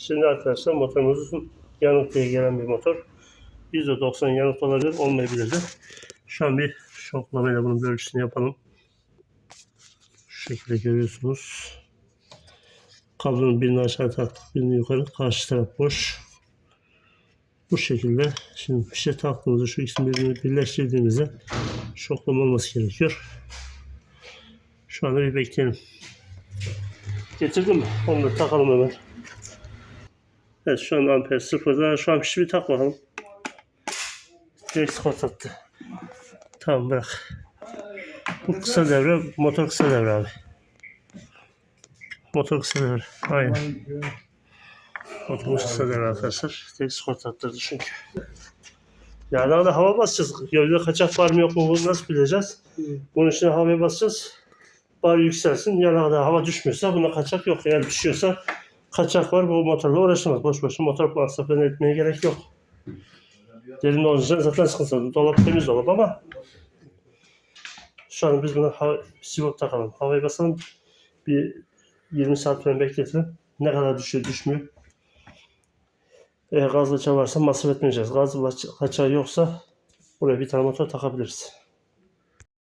Şimdi arkadaşlar motorumuzun yanık diye gelen bir motor. %90 yanık olabilir, olmayabilir de. Şu an bir şoklamayla bunun bir ölçüsünü yapalım. Şu şekilde görüyorsunuz. Kablonun birini aşağı taktık, birini yukarı. Karşı taraf boş. Bu şekilde şimdi fişe taktığımızda şu ikisini birbirini birleştirdiğimizde şoklama olması gerekiyor. Şu anda bir bekleyelim. Getirdin mi? Onu da takalım hemen. Evet şu an amper sıfırda. Şu an bir tak bakalım. Direkt skort attı. Tamam bırak. Bu kısa devre, motor kısa devre abi. Motor kısa devre. Aynen. Motorumuz kısa devre arkadaşlar. Direkt skort attırdı çünkü. Yani arada hava basacağız. Gövde kaçak var mı yok mu bunu nasıl bileceğiz? Bunun için havaya basacağız. Bar yükselsin. Yanağda hava düşmüyorsa buna kaçak yok. Eğer düşüyorsa kaçak var. Bu motorla uğraşılmaz. Boş boşuna motor masrafını etmeye gerek yok. Derin olunca zaten sıkıntı. Dolap temiz dolap ama şu an biz buna hava, sivop takalım. Havayı basalım. Bir 20 saat falan bekletelim. Ne kadar düşüyor düşmüyor. Eğer gazla çalarsa masraf etmeyeceğiz. Gazla kaçağı yoksa buraya bir tane motor takabiliriz.